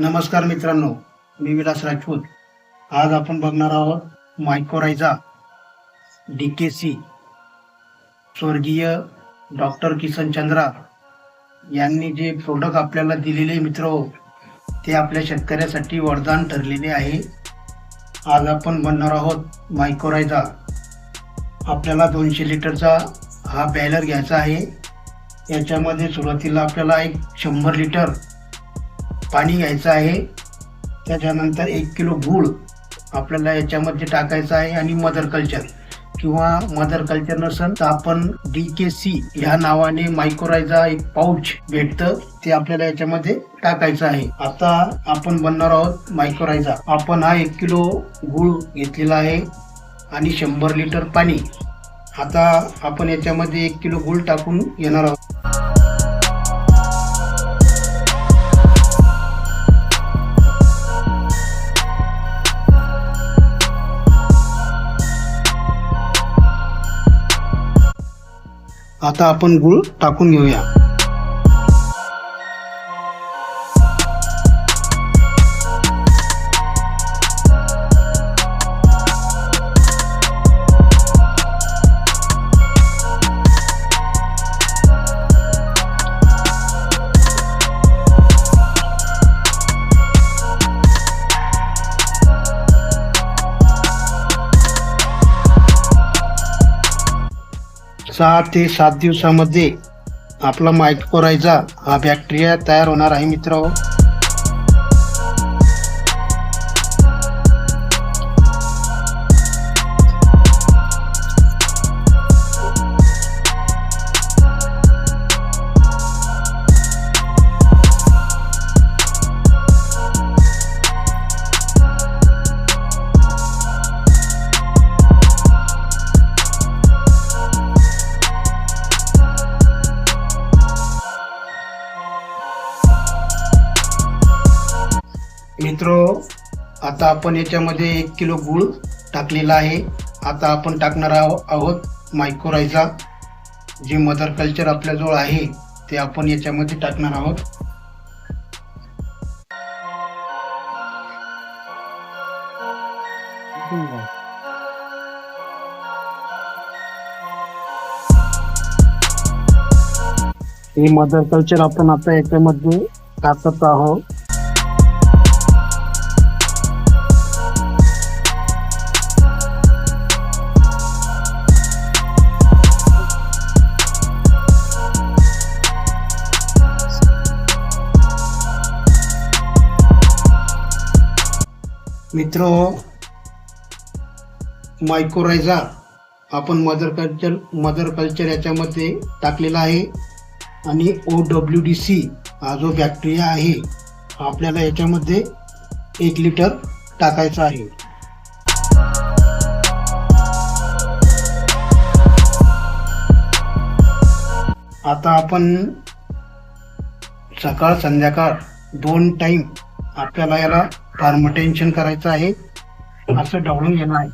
नमस्कार मित्रांनो मी विलास राजपूत. आज आपण बघणार आहोत मायकोरायझा डी के सी स्वर्गीय डॉक्टर किसन चंद्रा यांनी जे प्रोडक्ट आपल्याला दिलेले मित्र ते आपल्या शेतकऱ्यासाठी वरदान ठरलेले आहे. आज आपण बनणार आहोत मायकोरायझा आपल्याला दोनशे लिटरचा हा बॅलर घ्यायचा आहे. याच्यामध्ये सुरुवातीला आपल्याला एक शंभर लिटर पाणी घ्यायचं आहे. त्याच्यानंतर एक किलो गूळ आपल्याला याच्यामध्ये टाकायचं आहे आणि मदर कल्चर किंवा मदर कल्चर नसेल तर आपण डी के सी ह्या नावाने मायक्रोरायझा एक पाऊच भेटतं. ते आपल्याला याच्यामध्ये टाकायचं आहे. आता आपण बनणार आहोत मायक्रोरायझा आपण हा एक किलो गूळ घेतलेला आहे आणि शंभर लिटर पाणी. आता आपण याच्यामध्ये एक किलो गूळ टाकून येणार आहोत. आता आपण गुळ टाकून घेऊया. सहा ते सात दिवसामध्ये आपला मायक्रोरायझा हा बॅक्टेरिया तयार होणार आहे मित्र मित्र आता आपण याच्यामध्ये एक किलो गूळ टाकलेला आहे. आता आपण टाकणार आहो- आहोत मायक्रोरायझा जे मदर कल्चर आपल्याजवळ आहे ते आपण याच्यामध्ये टाकणार आहोत. हे मदर कल्चर आपण आता याच्यामध्ये टाकत आहोत. मित्र मायक्रोरायझा आपण मदर कल्चर मदर कल्चर याच्यामध्ये टाकलेला आहे. आणि ओ डब्ल्यू डी सी हा जो बॅक्टेरिया आहे आपल्याला याच्यामध्ये एक लिटर टाकायचा आहे. आता आपण सकाळ संध्याकाळ दोन टाईम आपल्याला याला फार्मटेन्शन करायचं आहे. असं ढवळून घेणं आहे.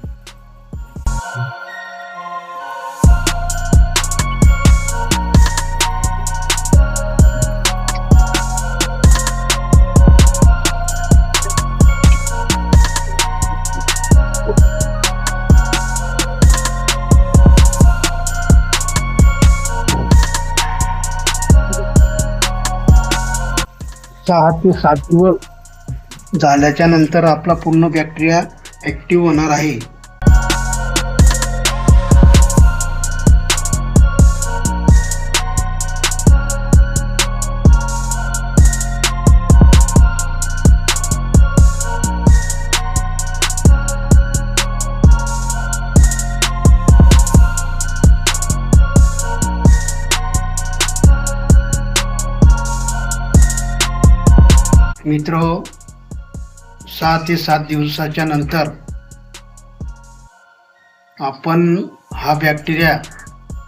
सहा ते सात दिवस झाल्याच्यानंतर आपला पूर्ण बॅक्टेरिया ॲक्टिव्ह होणार आहे. मित्र सहा ते सात दिवसाच्या नंतर आपण हा बॅक्टेरिया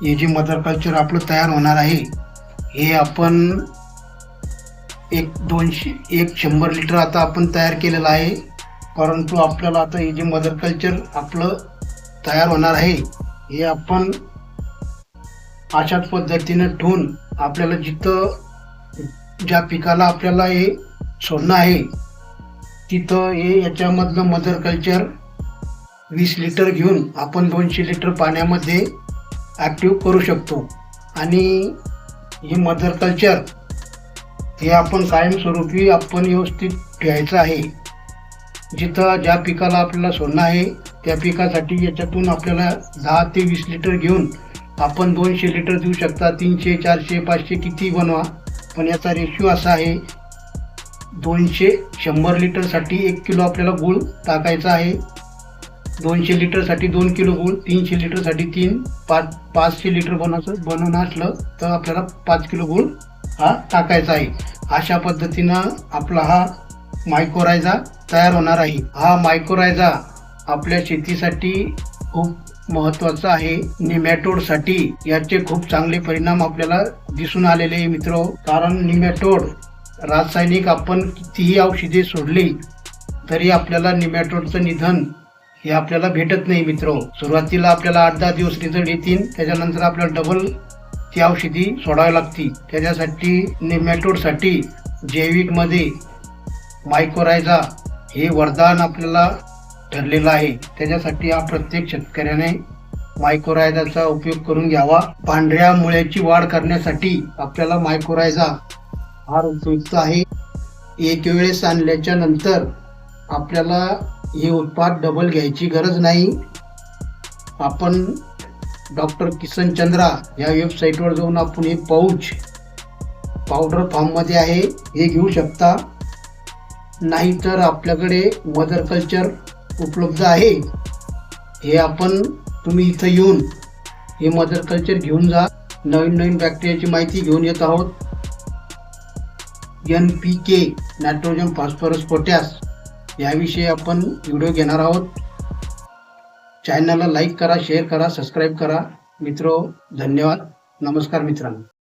हे जे मदर कल्चर आपलं तयार होणार आहे हे आपण एक दोनशे एक शंभर लिटर आता आपण तयार केलेलं आहे. परंतु आपल्याला आता हे जे मदर कल्चर आपलं तयार होणार आहे हे आपण अशाच पद्धतीनं ठेवून आपल्याला जिथं ज्या पिकाला आपल्याला हे सोडणं आहे तिथं हे याच्यामधलं मदर कल्चर वीस लिटर घेऊन आपण दोनशे लिटर पाण्यामध्ये ॲक्टिव्ह करू शकतो. आणि हे मदर कल्चर हे आपण कायमस्वरूपी आपण व्यवस्थित ठेवायचं आहे. जिथं ज्या पिकाला आपल्याला सोडणं आहे त्या पिकासाठी याच्यातून आपल्याला दहा ते वीस लिटर घेऊन आपण दोनशे लिटर देऊ शकता. तीनशे चारशे पाचशे किती बनवा. पण याचा रेशिओ असा आहे दोनशे शंभर लिटरसाठी एक किलो आपल्याला गूळ टाकायचा आहे. दोनशे लिटरसाठी दोन किलो गूळ तीनशे लिटरसाठी तीन पाच पाचशे लिटर बनवायचं बनवणं असलं तर आपल्याला पाच किलो गूळ हा टाकायचा आहे. अशा पद्धतीनं आपला हा मायकोरायझा तयार होणार आहे. हा मायकोरायझा आपल्या शेतीसाठी खूप महत्त्वाचा आहे. निमॅटोडसाठी याचे खूप चांगले परिणाम आपल्याला दिसून आलेले आहे मित्र. कारण निमॅटोड रासायनिक आपण कितीही औषधे सोडली तरी आपल्याला निमॅटोडचं निधन हे आपल्याला भेटत नाही मित्र. सुरुवातीला आपल्याला आठ दहा दिवस रिझल्ट येतील त्याच्यानंतर आपल्याला डबल ती औषधी सोडावी लागती. त्याच्यासाठी निमॅटोडसाठी जैविकमध्ये मायकोरायझा हे वरदान आपल्याला ठरलेलं आहे. त्याच्यासाठी हा प्रत्येक शेतकऱ्याने मायकोरायझाचा उपयोग करून घ्यावा. पांढऱ्या मुळ्याची वाढ करण्यासाठी आपल्याला मायकोरायझा फार उपयुक्त आहे. एक वेळेस आणल्याच्या नंतर आपल्याला हे उत्पाद डबल घ्यायची गरज नाही. आपण डॉक्टर किसन चंद्रा या वेबसाईटवर जाऊन आपण हे पाऊच पावडर फॉर्ममध्ये आहे. हे घेऊ शकता. नाहीतर आपल्याकडे मदर कल्चर उपलब्ध आहे. हे आपण तुम्ही इथं येऊन हे मदर कल्चर घेऊन जा. नवीन नवीन बॅक्टेरियाची माहिती घेऊन येत आहोत. N P K nitrogen phosphorus potash याविषयी आपण व्हिडिओ घेणार आहोत. चॅनलला लाईक करा शेअर करा सबस्क्राईब करा. मित्रो धन्यवाद. नमस्कार मित्रांनो.